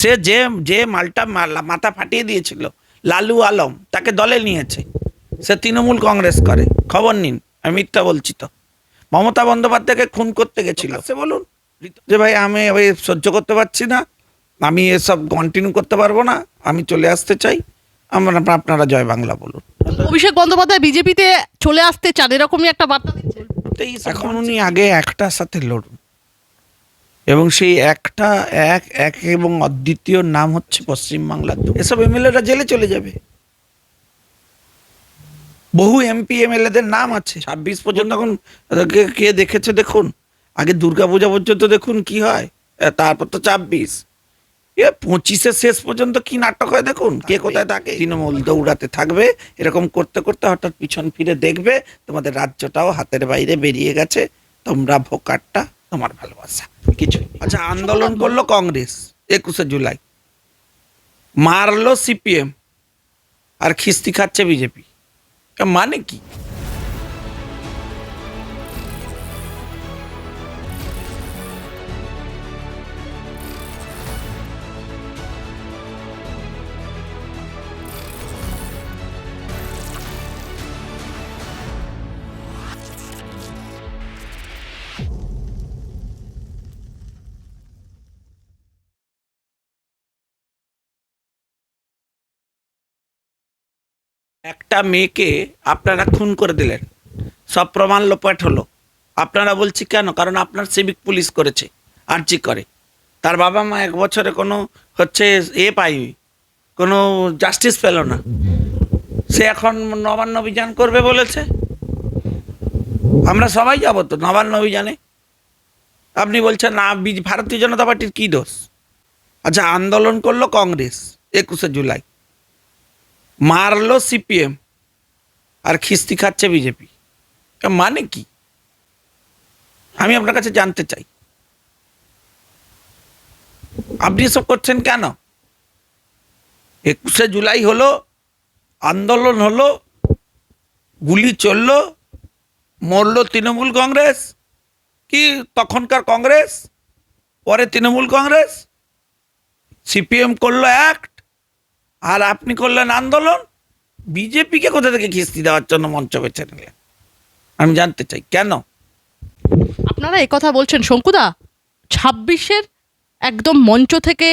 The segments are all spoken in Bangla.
সে যে যে মালটা মাথা ফাটিয়ে দিয়েছিল লালু আলম তাকে দলে নিয়েছে। সে তৃণমূল কংগ্রেস করে। খবর নিন আমি মিথ্যা বলছি তো। মমতা বন্দ্যোপাধ্যায়কে খুন করতে গেছিল। সে বলুন। যে ভাই আমি ওই সহ্য করতে পারছি না। আমি এসব কন্টিনিউ করতে পারব না। আমি চলে আসতে চাই। আমরা আপনারা জয় বাংলা বলুন। অভিষেক বন্দ্যোপাধ্যায় বিজেপিতে চলে আসতে চান এরকমই একটা বার্তা দিচ্ছেন। তো এই এখন উনি আগে একটার সাথে লড়ুন। এবং সেই একটা এক এক এবং অদ্বিতীয় নাম হচ্ছে পশ্চিমবাংলার। এসব এমএলএরা জেলে চলে যাবে। বহু এমপি এমএলএদের নাম আছে। ছাব্বিশ পর্যন্ত এখন কে কে দেখেছে দেখুন। আগে দুর্গাপূজা পর্যন্ত দেখুন কি হয়। তারপর তো ছাব্বিশ। এ পঁচিশের শেষ পর্যন্ত কি নাটক হয় দেখুন? কে কোথায় থাকে? তৃণমূল দৌড়াতে থাকবে। এরকম করতে করতে হঠাৎ পিছন ফিরে দেখবে। তোমাদের রাজ্যটাও হাতের বাইরে বেরিয়ে গেছে। তোমরা ভোকারটা তোমার ভালোবাসা কিছু আচ্ছা আন্দোলন করল কংগ্রেস একুশে জুলাই। মারলো সিপিএম আর খিস্তি খাচ্ছে বিজেপি। মানে কি? একটা মেয়েকে আপনারা খুন করে দিলেন। সব প্রমাণ লোপাট হলো। আপনারা বলছি কেন? কারণ আপনার সিভিক পুলিশ করেছে, আর্জি করে। তার বাবা মা এক বছরে কোনো হচ্ছে এ পায়নি, কোনো জাস্টিস পেল না। সে এখন নবান্ন অভিযান করবে বলেছে। আমরা সবাই যাব তো নবান্ন অভিযানে। আপনি বলছেন, না ভারতীয় জনতা পার্টির কী দোষ? আচ্ছা আন্দোলন করল কংগ্রেস, একুশে জুলাই। মারলো সিপিএম আর খিস্তি খাচ্ছে বিজেপি। মানে কি? আমি আপনার কাছে জানতে চাই। আপনি এসব করছেন কেন? একুশে জুলাই হলো, আন্দোলন হলো, গুলি চলল, মরল তৃণমূল কংগ্রেস, কি তখনকার কংগ্রেস? পরে তৃণমূল কংগ্রেস? সিপিএম করল অ্যাক্ট আর আপনি করলেন আন্দোলন? বিজেপিকে কোথা থেকে খিস্তি দেওয়ার জন্য মঞ্চ বেছে নিলেন? আমি জানতে চাই, কেন? আপনারা কথা বলছেন, শঙ্কুদা। ছাব্বিশের একদম মঞ্চ থেকে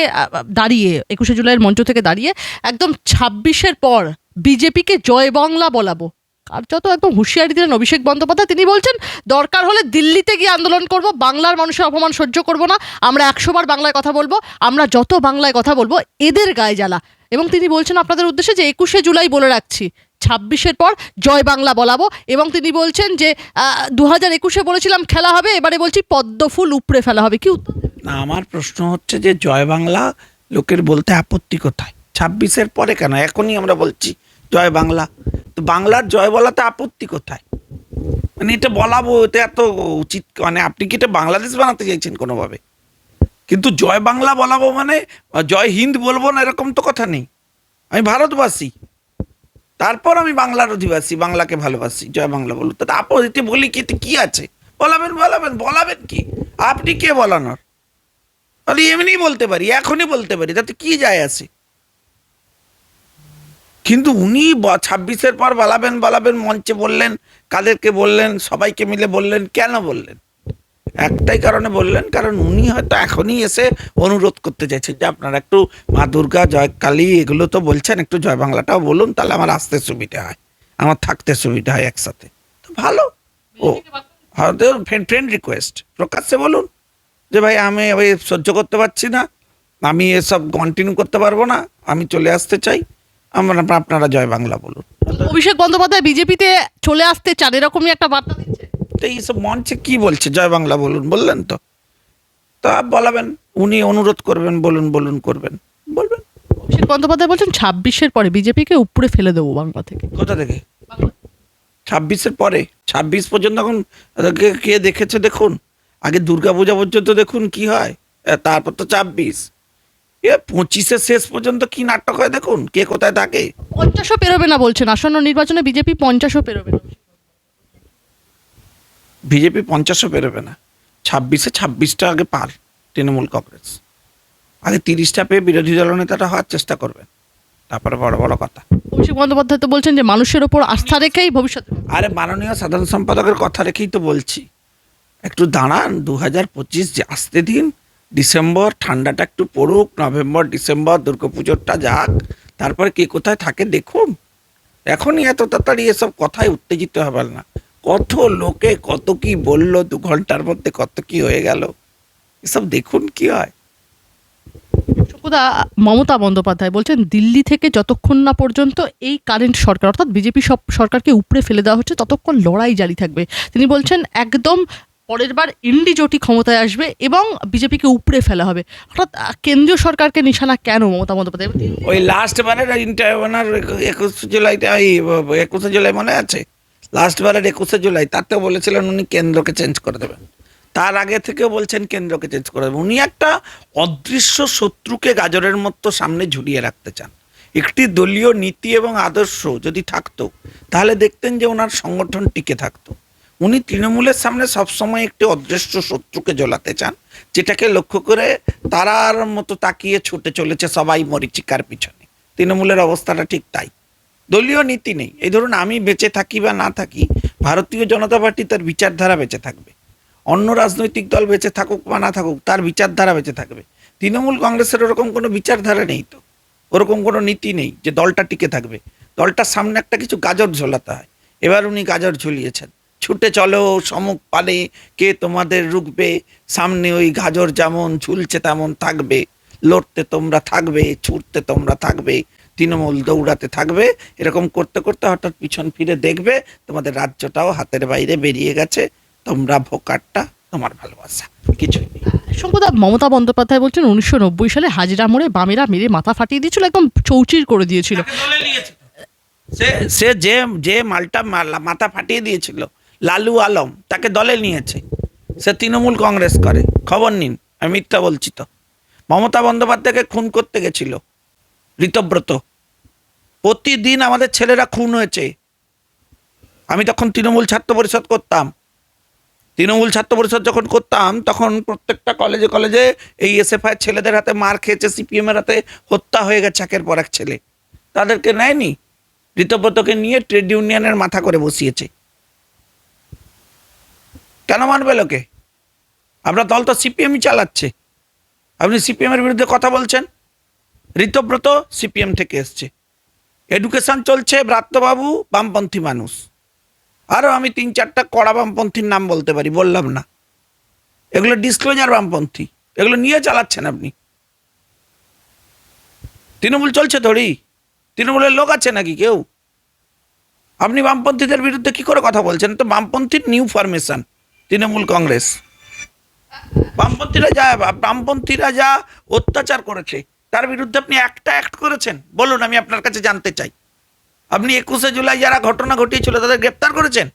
দাঁড়িয়ে, একুশে জুলাইয়ের মঞ্চ থেকে দাঁড়িয়ে, একদম ছাব্বিশের পর বিজেপিকে জয় বাংলা বলাবো। আর যত একদম হুঁশিয়ারি দিলেন অভিষেক বন্দ্যোপাধ্যায়, তিনি বলছেন, দরকার হলে দিল্লিতে গিয়ে আন্দোলন করব, বাংলার মানুষের অপমান সহ্য করব না, আমরা একশোবার বাংলায় কথা বলব, আমরা যত বাংলায় কথা বলব, এদের গায়ে জ্বালা। এবং তিনি বলছেন আপনাদের উদ্দেশ্যে যে একুশে জুলাই বলে রাখছি, ছাব্বিশের পর জয় বাংলা বলাবো। এবং তিনি বলছেন যে দু হাজার একুশে বলেছিলাম খেলা হবে, এবারে বলছি পদ্ম ফুল উপড়ে ফেলা হবে। কি না, আমার প্রশ্ন হচ্ছে যে জয় বাংলা লোকের বলতে আপত্তি কোথায়? ছাব্বিশের পরে কেন? এখনই আমরা বলছি জয় বাংলা। তো বাংলার জয় বলাতে আপত্তি কোথায়? মানে এটা বলাবো, এটা এত উচিত মানে আপনি কি এটা বাংলাদেশ বানাতে চাইছেন কোনোভাবে? কিন্তু জয় বাংলা বলাবো মানে জয় হিন্দ বলব না, এরকম তো কথা নেই। আমি ভারতবাসী। তারপর আমি বাংলার অধিবাসী, বাংলাকে ভালোবাসি, জয় বাংলা বলব। তো আপত্তি বলি কি কি আছে? বলাবেন বলাবেন বলাবেন কি? আপনি কে বলানোর? তাহলে এমনি বলতে পারি, এখনই বলতে পারি, তাতে কি যায় আছে? কিন্তু উনি ছাব্বিশের পর বলাবেন বলাবেন, মঞ্চে বললেন, কাদেরকে বললেন, সবাইকে মিলে বললেন, কেন বললেন? একটাই কারণে বললেন, কারণ উনি হয়তো এখনই এসে অনুরোধ করতে চাইছেন যে আপনারা একটু মা দুর্গা, জয় কালী এগুলো তো বলছেন, একটু জয় বাংলাটাও বলুন, তাহলে আমার আসতে সুবিধা হয়, আমার থাকতে সুবিধা হয় একসাথে। তো ভালো। ও, হয়তো ফ্রেন্ড রিকোয়েস্ট, প্রকাশ্যে বলুন, যে ভাই আমি ওই সহ্য করতে পারছি না, আমি এসব কন্টিনিউ করতে পারব না, আমি চলে আসতে চাই, আমরা, আপনারা জয় বাংলা বলুন। অভিষেক বন্দ্যোপাধ্যায় বিজেপিতে চলে আসতে চান, এরকমই একটা বার্তা তো এইসব মঞ্চে কি বলছে? জয় বাংলা বলুন বললেন তো। তা বলাবেন উনি অনুরোধ করবেন বলুন বলুন করবেন বলবেন। অভিষেক বন্দ্যোপাধ্যায় বলছেন ছাব্বিশের পরে বিজেপিকে উপড়ে ফেলে দেবো বাংলা থেকে। কোথা থেকে? ছাব্বিশের পরে? ছাব্বিশ পর্যন্ত এখন কে কে দেখেছে দেখুন? আগে দুর্গাপূজা পর্যন্ত দেখুন কি হয় তারপর তো ছাব্বিশ। এ পঁচিশের শেষ পর্যন্ত কি নাটক হয় দেখুন? কে কোথায় থাকে? পঞ্চাশও পেরোবে না বলছেন আসন্ন নির্বাচনে বিজেপি পঞ্চাশও পেরোবে না। বিজেপি পঞ্চাশও পেরোবে না। ছাব্বিশে ছাব্বিশটা আগে পার তৃণমূল কংগ্রেস। আগে তিরিশটা পেয়ে বিরোধী দলনেতাটা হওয়ার চেষ্টা করবেন তারপরে বড় বড় কথা। অভিষেক বন্দ্যোপাধ্যায় তো বলছেন যে মানুষের ওপর আস্থা রেখেই ভবিষ্যতে আরে মাননীয় সাধারণ সম্পাদকের কথা রেখেই তো বলছি। একটু দাঁড়ান দু হাজার পঁচিশ যে আসতে দিন ডিসেম্বর ঠান্ডাটা একটু পড়ুক নভেম্বর ডিসেম্বর দুর্গাপুজোরটা যাক তারপরে কে কোথায় থাকে দেখুন। এখনই এত তাড়াতাড়ি এসব কথায় উত্তেজিত হবেন না। কত লোকে কত কি বলল দু ঘণ্টার মধ্যে কত কি হয়ে গেল? এসব দেখুন কি হয়। শঙ্কুদা মমতা বন্দ্যোপাধ্যায় বলছেন দিল্লি থেকে যতক্ষণ না পর্যন্ত এই কারেন্ট সরকার অর্থাৎ বিজেপি সব সরকারকে উপড়ে ফেলে দেওয়া হচ্ছে ততক্ষণ লড়াই জারি থাকবে। তিনি বলছেন একদম পরের বার ইন্ডি জোটি ক্ষমতায় আসবে এবং বিজেপিকে উপড়ে ফেলা হবে। অর্থাৎ কেন্দ্রীয় সরকারকে নিশানা কেন মমতা বন্দ্যোপাধ্যায়? ওই লাস্ট বারের ইন্টার একুশে জুলাইটা একুশে জুলাই মনে আছে? লাস্ট বারের একুশে জুলাই তাতে বলেছিলেন উনি কেন্দ্রকে চেঞ্জ করে দেবেন। তার আগে থেকে বলছেন কেন্দ্রকে চেঞ্জ করে দেবেন। উনি একটা অদৃশ্য শত্রুকে গাজরের মতো সামনে ঝুলিয়ে রাখতে চান। একটি দলীয় নীতি এবং আদর্শ যদি থাকতো, তাহলে দেখতেন যে ওনার সংগঠন টিকে থাকতো। উনি তৃণমূলের সামনে সবসময় একটি অদৃশ্য শত্রুকে জ্বলাতে চান, যেটাকে লক্ষ্য করে তারার মতো তাকিয়ে ছুটে চলেছে সবাই মরিচিকার পিছনে। তৃণমূলের অবস্থাটা ঠিক তাই। দলীয় নীতি নেই। এই ধরুন আমি বেঁচে থাকি বা না থাকি, ভারতীয় জনতা পার্টি তার বিচারধারা বেঁচে থাকবে। অন্য রাজনৈতিক দল বেঁচে থাকুক বা না থাকুক, তার বিচারধারা বেঁচে থাকবে। তৃণমূল কংগ্রেসের ওরকম কোনো বিচারধারা নেই তো? ওরকম কোনো নীতি নেই যে দলটা টিকে থাকবে। দলটার সামনে একটা কিছু গাজর ঝোলাতে হয়। এবার উনি গাজর ঝুলিয়েছেন। ছুটে চলো সমুখ পালে কে তোমাদের রুখবে? সামনে ওই গাজর যেমন ঝুলছে তেমন থাকবে। লড়তে তোমরা থাকবে, ছুটতে তোমরা থাকবে। তৃণমূল দৌড়াতে থাকবে। এরকম করতে করতে হঠাৎ পিছন ফিরে দেখবে তোমাদের রাজ্যটাও হাতের বাইরে বেরিয়ে গেছে। তোমরা ভোকারটা তোমার ভালোবাসা। কিছুই নেই। শঙ্কুদা মমতা বন্দ্যোপাধ্যায় বলছেন উনিশশো নব্বই সালে হাজিরা মোড়ে বামেরা মেরে মাথা ফাটিয়ে দিয়েছিল একদম চৌচির করে দিয়েছিল। সে সে যে যে মালটা মাথা ফাটিয়ে দিয়েছিল লালু আলম তাকে দলে নিয়েছে। সে তৃণমূল কংগ্রেস করে। খবর নিন আমি মিথ্যা বলছি তো। মমতা বন্দ্যোপাধ্যায়কে খুন করতে গেছিল। ঋতব্রত। প্রতিদিন আমাদের ছেলেরা খুন হয়েছে। আমি তখন তৃণমূল ছাত্র পরিষদ করতাম। তৃণমূল ছাত্র পরিষদ যখন করতাম, তখন প্রত্যেকটা কলেজে কলেজে এই এসএফআই ছেলেদের হাতে মার খেয়েছে, সিপিএম এর হাতে হত্যা হয়ে গেছে একের পর এক ছেলে। তাদেরকে নেয়নি। ঋতব্রতকে নিয়ে ট্রেড ইউনিয়নের মাথা করে বসিয়েছে। কেন মানবে লোকে? আপনার দল তো সিপিএমই চালাচ্ছে। আপনি সিপিএমের বিরুদ্ধে কথা বলছেন? ঋতব্রত সিপিএম থেকে এসছে। এডুকেশন চলছে ব্রাত্যবাবু বামপন্থী মানুষ। আরও আমি তিন চারটা কড়া বামপন্থীর নাম বলতে পারি, বললাম না। এগুলো ডিসক্লোজার বামপন্থী, এগুলো নিয়ে চালাচ্ছেন আপনি। তৃণমূল চলছে থোড়ি তৃণমূলের লোক আছে নাকি কেউ? আপনি বামপন্থীদের বিরুদ্ধে কি করে কথা বলছেন? তো বামপন্থীর নিউ ফরমেশন তৃণমূল কংগ্রেস। বামপন্থীরা যা বামপন্থীরা যা অত্যাচার করেছে তার বিরুদ্ধে আপনি একটা অ্যাক্ট করেছেন। বলুন, আমি আপনার কাছে জানতে চাই। আপনি একুশে জুলাই যারা ঘটনা ঘটিয়েছিল, তাদের গ্রেপ্তার করেছেন?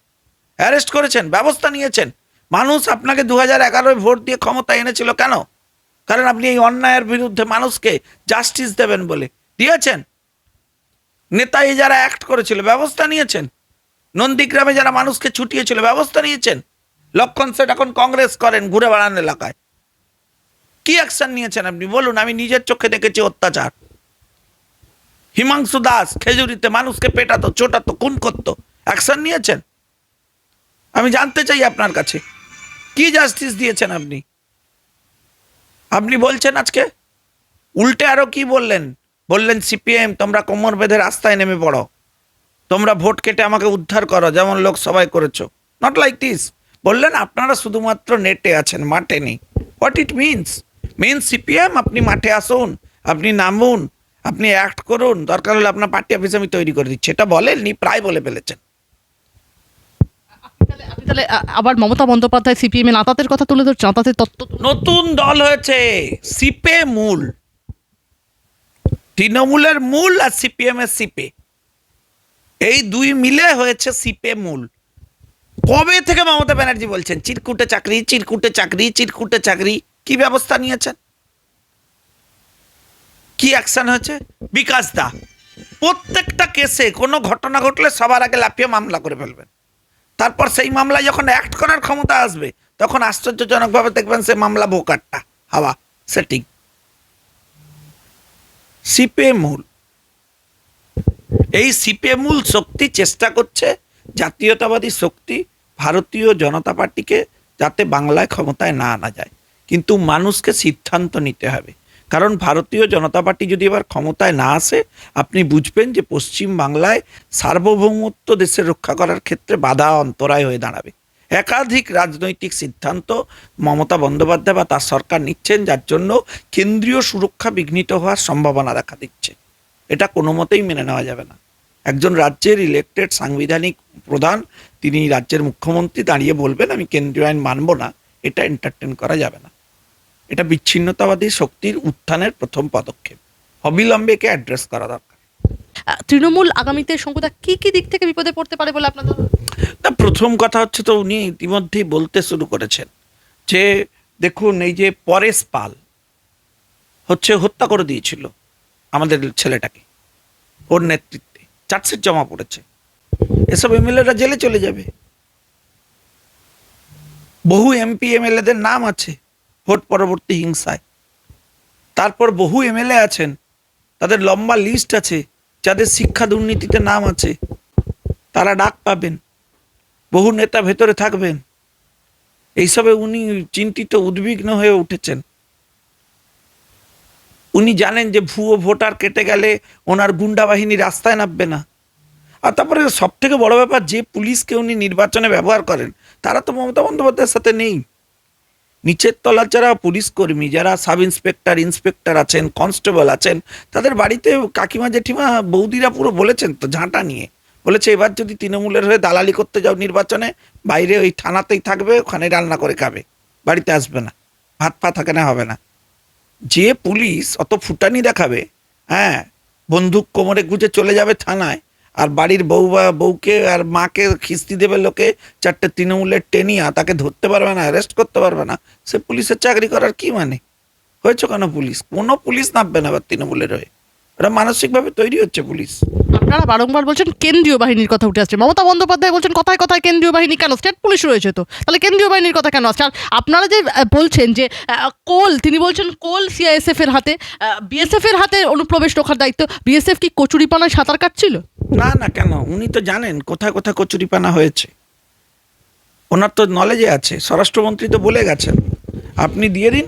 অ্যারেস্ট করেছেন? ব্যবস্থা নিয়েছেন? মানুষ আপনাকে দু হাজার এগারোয় ভোট দিয়ে ক্ষমতা এনেছিল কেন? কারণ আপনি এই অন্যায়ের বিরুদ্ধে মানুষকে জাস্টিস দেবেন বলে। দিয়েছেন? নেতাই যারা অ্যাক্ট করেছিল, ব্যবস্থা নিয়েছেন? নন্দীগ্রামে যারা মানুষকে ছুটিয়েছিল, ব্যবস্থা নিয়েছেন? লক্ষণ সেট এখন কংগ্রেস করেন ঘুরে বেড়ান এলাকায়। কি অ্যাকশন নিয়েছেন আপনি? বলুন, আমি নিজের চোখে দেখেছি অত্যাচার। হিমাংশু দাস, খেজুরিতে মানুষকে পেটাতো চোটাতো খুন করতো। অ্যাকশন নিয়েছেন? আমি জানতে চাই আপনার কাছে, কি জাস্টিস দিয়েছেন আপনি? আপনি বলছেন আজকে? উল্টে আরও কি বললেন? বললেন, সিপিএম, তোমরা কোমর বেঁধে রাস্তায় নেমে পড়ো। তোমরা ভোট কেটে আমাকে উদ্ধার করো, যেমন লোক সবাই করেছ। নট লাইক দিস বললেন, আপনারা শুধুমাত্র নেটে আছেন, মাঠে নেই। What it means means CPM আপনি মাঠে আসুন আপনি নামুন আপনি অ্যাক্ট করুন দরকার হলে আপনার পার্টি অফিস আমি তৈরি করে দিচ্ছি। এটা বলেননি প্রায় বলে ফেলেছেন। আপনি তাহলে আবার মমতা বন্দ্যোপাধ্যায় সিপিএম এর নাতাতের কথা তুলে ধরছেন নাতাতের তত্ত্ব নতুন দল হয়েছে সিপে মূল। তৃণমূলের মূল আর সিপিএম এর সিপে এই দুই মিলে হয়েছে সিপে মূল। কবে থেকে মমতা ব্যানার্জি বলছেন চিরকুটে চাকরি চিরকুটে চাকরি চিরকুটে চাকরি? কি ব্যবস্থা নিয়েছেন? কি অ্যাকশন হয়েছে? বিকাশ দা, প্রত্যেকটা কেসে কোনো ঘটনা ঘটলে সবার আগে লাফিয়ে মামলা করে ফেলবেন। তারপর সেই মামলায় যখন অ্যাক্ট করার ক্ষমতা আসবে, তখন আশ্চর্যজনকভাবে দেখবেন সে মামলা ভোকারটা হাওয়া সেটিং সিপে মূল। এই সিপে মূল শক্তি চেষ্টা করছে জাতীয়তাবাদী শক্তি ভারতীয় জনতা পার্টিকে যাতে বাংলায় ক্ষমতায় না আনা যায়। কিন্তু মানুষকে সিদ্ধান্ত নিতে হবে। কারণ ভারতীয় জনতা পার্টি যদি এবার ক্ষমতায় না আসে, আপনি বুঝবেন যে পশ্চিম বাংলায় সার্বভৌমত্ব দেশের রক্ষা করার ক্ষেত্রে বাধা অন্তরায় হয়ে দাঁড়াবে। একাধিক রাজনৈতিক সিদ্ধান্ত মমতা বন্দ্যোপাধ্যায় বা তার সরকার নিচ্ছেন, যার জন্য কেন্দ্রীয় সুরক্ষা বিঘ্নিত হওয়ার সম্ভাবনা দেখা দিচ্ছে। এটা কোনো মতেই মেনে নেওয়া যাবে না। একজন রাজ্যের ইলেক্টেড সাংবিধানিক প্রধান, তিনি রাজ্যের মুখ্যমন্ত্রী, দাঁড়িয়ে বলবেন, আমি কেন্দ্রীয় আইন মানব না। এটা এন্টারটেন করা যাবে না। এটা বিচ্ছিন্নতাবাদী শক্তির উত্থানের প্রথম পদক্ষেপ। অবিলম্বে একে অ্যাড্রেস করা দরকার। তৃণমূল আগামীতে শঙ্কুদা কি কি দিক থেকে বিপদে পড়তে পারে বলে আপনাদের তা প্রথম কথা হচ্ছে তো উনি ইতিমধ্যেই বলতে শুরু করেছেন যে দেখুন এই যে পরেশ পাল হচ্ছে হত্যা করে দিয়েছিল আমাদের ছেলেটাকে ওর নেতৃত্বে। চার্জশিট জমা পড়েছে। এসব এমএলএরা জেলে চলে যাবে। বহু এমপি এমএলএদের নাম আছে। ভোট পরবর্তী হিংসায়। তারপর বহু এমএলএ আছেন, তাদের লম্বা লিস্ট আছে, যাদের শিক্ষা দুর্নীতিতে নাম আছে। তারা ডাক পাবেন, বহু নেতা ভেতরে থাকবেন। এইসবে উনি চিন্তিত, উদ্বিগ্ন হয়ে উঠেছেন। উনি জানেন যে ভুয়ো ভোটার কেটে গেলে ওনার গুন্ডা বাহিনী রাস্তায় নামবে না। আর তারপরে সব থেকে বড় ব্যাপার, যে পুলিশকে উনি নির্বাচনে ব্যবহার করেন, তারা তো মমতা বন্দ্যোপাধ্যায়ের সাথে নেই। নিচের তলার যারা পুলিশ কর্মী, যারা সাব ইন্সপেক্টর ইন্সপেক্টর আছেন, কনস্টেবল আছেন, তাদের বাড়িতে কাকিমা, জেঠিমা, বৌদিরা পুরো বলেছেন তো ঝাঁটা নিয়ে। বলেছে, এবার যদি তৃণমূলের হয়ে দালালি করতে যাও নির্বাচনে, বাইরে ওই থানাতেই থাকবে, ওখানে রান্না করে খাবে। বাড়িতে আসবে না। ভাত পা থাকে না হবে না। যে পুলিশ অত ফুটানি দেখাবে হ্যাঁ বন্দুক কোমরে গুজে চলে যাবে থানায় আর বাড়ির বউ বা বউকে আর মাকে খিস্তি দেবে লোকে চারটে তৃণমূলের টেনিয়া তাকে ধরতে পারবে না অ্যারেস্ট করতে পারবে না। সে পুলিশের চাকরি করার কি মানে? হয়েছে কেন পুলিশ? কোনো পুলিশ নামবে না আবার তৃণমূলের হয়ে। ওরা মানসিকভাবে তৈরি হচ্ছে পুলিশ। আপনারা বারংবার বলছেন কেন্দ্রীয় বাহিনীর কথা উঠে আসছে। মমতা বন্দ্যোপাধ্যায় বলছেন কথায় কথায় কেন্দ্রীয় বাহিনী কেন? স্টেট পুলিশ রয়েছে তো। তাহলে কেন্দ্রীয় বাহিনীর কথা কেন আসছে? আর আপনারা যে বলছেন যে কোল তিনি বলছেন কোল সিআইএসএফ এর হাতে। বিএসএফ এর হাতে অনুপ্রবেশ রক্ষার দায়িত্ব। বিএসএফ কি কচুরিপানায় সাঁতার কাটছিল? না না কেন? উনি তো জানেন কোথায় কোথায় কচুরিপানা হয়েছে। ওনার তো নলেজে আছে। স্বরাষ্ট্রমন্ত্রী তো বলে গেছেন। আপনি দিয়ে দিন।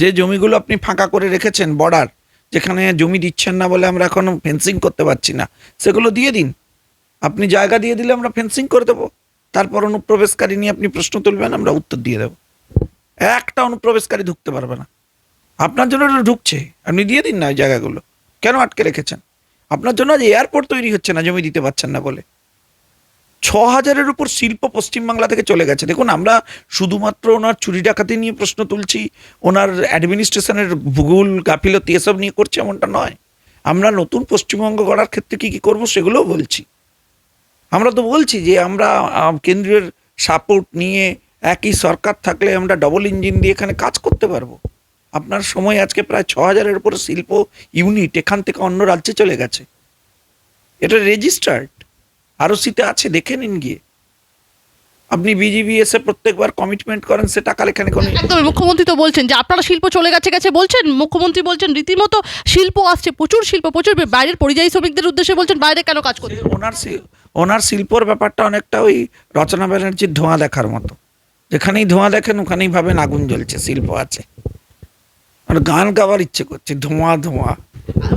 যে জমিগুলো আপনি ফাঁকা করে রেখেছেন বর্ডার যেখানে জমি দিচ্ছেন না বলে আমরা এখন ফেন্সিং করতে পারছি না, সেগুলো দিয়ে দিন। আপনি জায়গা দিয়ে দিলে আমরা ফেন্সিং করে দেবো। তারপর অনুপ্রবেশকারী নিয়ে আপনি প্রশ্ন তুলবেন, আমরা উত্তর দিয়ে দেবো। একটা অনুপ্রবেশকারী ঢুকতে পারবে না। আপনার জন্য ওটা ঢুকছে, আপনি দিয়ে দিন না ওই জায়গাগুলো। কেন আটকে রেখেছেন? আপনার জন্য আজ এয়ারপোর্ট তৈরি হচ্ছে না, জমি দিতে পারছেন না বলে। ছ হাজারের উপর শিল্প পশ্চিমবাংলা থেকে চলে গেছে। দেখুন, আমরা শুধুমাত্র ওনার চুরি ডাকাতি নিয়ে প্রশ্ন তুলছি, ওনার অ্যাডমিনিস্ট্রেশনের ভূগোল, গাফিলতি এসব নিয়ে করছে এমনটা নয়। আমরা নতুন পশ্চিমবঙ্গ গড়ার ক্ষেত্রে কী কী করব সেগুলোও বলছি। আমরা তো বলছি যে আমরা কেন্দ্রের সাপোর্ট নিয়ে একই সরকার থাকলে আমরা ডবল ইঞ্জিন দিয়ে এখানে কাজ করতে পারব। আপনার সময় আজকে প্রায় ছ হাজারের উপর শিল্প ইউনিট এখান থেকে অন্য রাজ্যে চলে গেছে। এটা রেজিস্টার্ড আরও সিতে আছে দেখে নিন গিয়ে। আপনি বিজিবি এসে প্রত্যেকবার কমিটমেন্ট করেন সে টাকা এখানে কোনো একদম মুখ্যমন্ত্রী তো বলছেন যে আপনারা শিল্প চলে গেছে গেছে বলছেন মুখ্যমন্ত্রী বলছেন রীতিমতো শিল্প আসছে প্রচুর শিল্প প্রচুর বাইরের পরিযায়ী শ্রমিকদের উদ্দেশ্যে বলছেন বাইরে কেন কাজ করতে ওনার ওনার শিল্পর ব্যাপারটা অনেকটা ওই রচনা ব্যানার্জির ধোঁয়া দেখার মতো। যেখানেই ধোঁয়া দেখেন ওখানেই ভাবেন আগুন জ্বলছে শিল্প আছে। আর গান গাওয়ার ইচ্ছে করছে ধোঁয়া ধোঁয়া।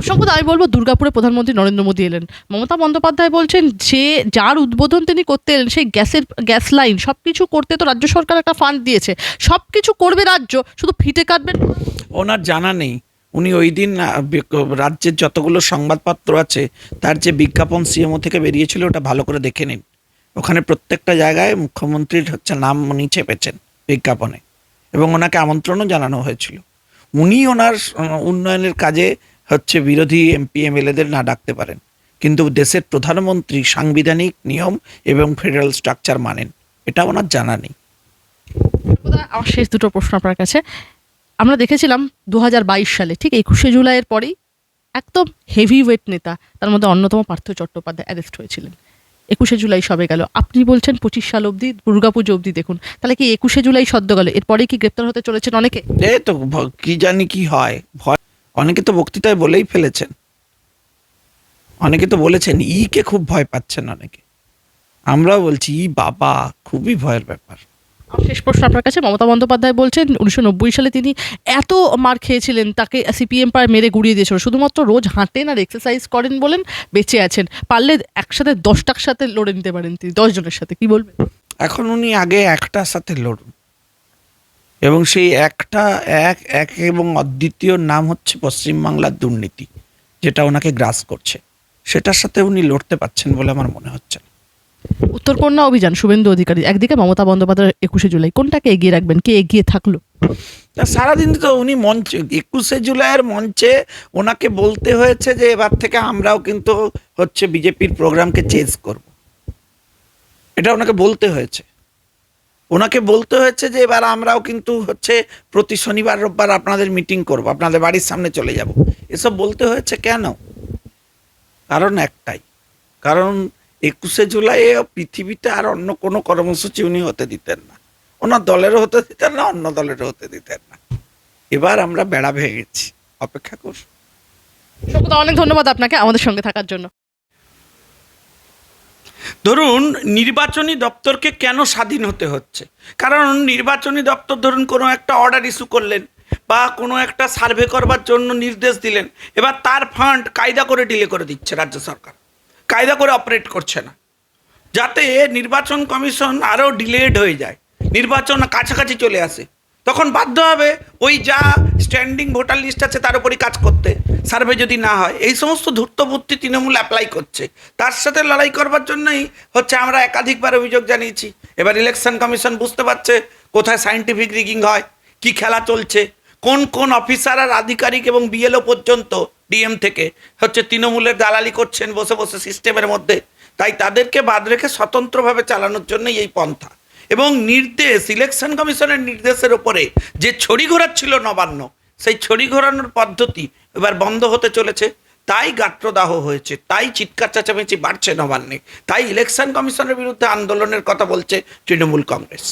সম্পদ আমি বলব দুর্গাপুরে প্রধানমন্ত্রী নরেন্দ্র মোদী এলেন। মমতা বন্দ্যোপাধ্যায় বলছেন যে যার উদ্বোধন তিনি করতে এলেন সেই গ্যাসের গ্যাস লাইন সব কিছু করতে তো রাজ্য সরকার একটা ফান্ড দিয়েছে। সব কিছু করবে রাজ্য শুধু ফিটে কাটবেন ওনার জানা নেই। উনি ওই দিন রাজ্যের যতগুলো সংবাদপত্র আছে তার যে বিজ্ঞাপন সিএমও থেকে বেরিয়েছিল ওটা ভালো করে দেখে নিন। ওখানে প্রত্যেকটা জায়গায় মুখ্যমন্ত্রীর হচ্ছে নাম উনি চেপেছেন বিজ্ঞাপনে। এবং ওনাকে আমন্ত্রণও জানানো হয়েছিল। উনি ওনার উন্নয়নের কাজে হচ্ছে বিরোধী এমপি, এমএলএদের না ডাকতে পারেন। কিন্তু দেশের প্রধানমন্ত্রী সাংবিধানিক নিয়ম এবং ফেডারেল স্ট্রাকচার মানেন। এটা ওনার জানা নেই। আমার শেষ দুটো প্রশ্ন আপনার কাছে। আমরা দেখেছিলাম দু হাজার বাইশ সালে, ঠিক একুশে জুলাইয়ের পরেই একদম হেভি ওয়েট নেতা, তার মধ্যে অন্যতম পার্থ চট্টোপাধ্যায় অ্যারেস্ট হয়েছিলেন। একুশে জুলাই সবে গেল। আপনি বলছেন পঁচিশ সাল অবধি, দুর্গাপুজো অবধি দেখুন। তাহলে কি একুশে জুলাই সদ্য গেল? এরপরে কি গ্রেপ্তার হতে চলেছেন অনেকে? এ তো কি জানি কি হয়। ভয়, অনেকে তো বক্তৃতায় বলেই ফেলেছেন। অনেকে তো বলেছেন, ই কে খুব ভয় পাচ্ছেন অনেকে। আমরাও বলছি, ই বাবা, খুবই ভয়ের ব্যাপার। শেষ প্রশ্ন আপনার কাছে। মমতা বন্দ্যোপাধ্যায় বলছেন, উনিশশো নব্বই সালে তিনি এত মার খেয়েছিলেন, তাকে সিপিএম পার মেরে গুড়িয়ে দিয়েছিল। শুধুমাত্র রোজ হাঁটেন আর এক্সারসাইজ করেন বলেন, বেঁচে আছেন। পারলে একসাথে দশটার সাথে লড়ে নিতে পারেন তিনি দশজনের সাথে, কি বলবেন? এখন উনি আগে একটার সাথে লড়ুন। এবং সেই একটা, এক এক এবং অদ্বিতীয় নাম হচ্ছে পশ্চিমবাংলার দুর্নীতি, যেটা ওনাকে গ্রাস করছে। সেটার সাথে উনি লড়তে পারছেন বলে আমার মনে হচ্ছে না। উত্তরকন্যা অভিযান, শুভেন্দু অধিকারী, একদিকে মমতা বন্দ্যোপাধ্যায় একুশে জুলাই, কোনটাকে এগিয়ে রাখবেন? কে এগিয়ে থাকল? সারাদিন তো উনি মঞ্চে, একুশে জুলাইয়ের মঞ্চে ওনাকে বলতে হয়েছে যে এবার থেকে আমরাও কিন্তু হচ্ছে বিজেপির প্রোগ্রামকে চেঞ্জ করব। এটা ওনাকে বলতে হয়েছে। ওনাকে বলতে হয়েছে যে এবার আমরাও কিন্তু হচ্ছে প্রতি শনিবার, রোববার আপনাদের মিটিং করব, আপনাদের বাড়ির সামনে চলে যাব। এসব বলতে হয়েছে কেন? কারণ একটাই, কারণ একুশে জুলাই পৃথিবীতে আর অন্য কোনো কর্মসূচি উনি হতে দিতেন না। ওনার দলেরও হতে দিতেন না অন্য দলেরও হতে দিতেন না। এবার আমরা বেড়া ভেঙেছি অপেক্ষা কর অনেক ধন্যবাদ আপনাকে আমাদের সঙ্গে থাকার জন্য। ধরুন নির্বাচনী দপ্তরকে কেন স্বাধীন হতে হচ্ছে? কারণ নির্বাচনী দপ্তর ধরুন কোনো একটা অর্ডার ইস্যু করলেন বা কোনো একটা সার্ভে করবার জন্য নির্দেশ দিলেন এবার তার ফান্ড কায়দা করে ডিলে করে দিচ্ছে রাজ্য সরকার। কায়দা করে অপারেট করছে না। যাতে নির্বাচন কমিশন আরও ডিলেড হয়ে যায়। নির্বাচন কাছাকাছি চলে আসে। তখন বাধ্য হবে ওই যা স্ট্যান্ডিং ভোটার লিস্ট আছে তার উপরই কাজ করতে। সার্ভে যদি না হয়। এই সমস্ত ধূর্তবুদ্ধি তৃণমূল অ্যাপ্লাই করছে। তার সাথে লড়াই করবার জন্যই হচ্ছে আমরা একাধিকবার অভিযোগ জানিয়েছি। এবার ইলেকশন কমিশন বুঝতে পারছে কোথায় সাইন্টিফিক রিগিং হয়, কি খেলা চলছে, কোন কোন অফিসার আর আধিকারিক এবং বিএলও পর্যন্ত ডিএম থেকে হচ্ছে তৃণমূলের দালালি করছেন, বসে বসে সিস্টেমের মধ্যে। তাই তাদেরকে বাদ রেখে স্বতন্ত্রভাবে চালানোর জন্যই এই পন্থা। এবং নির্দেশ, ইলেকশন কমিশনের নির্দেশের ওপরে যে ছড়ি ঘোরাচ্ছিল নবান্ন, সেই ছড়ি ঘোরানোর পদ্ধতি এবার বন্ধ হতে চলেছে। তাই গাত্রদাহ হয়েছে, তাই চিৎকার চেঁচামেচি বাড়ছে নবান্নে, তাই ইলেকশন কমিশনের বিরুদ্ধে আন্দোলনের কথা বলছে তৃণমূল কংগ্রেস।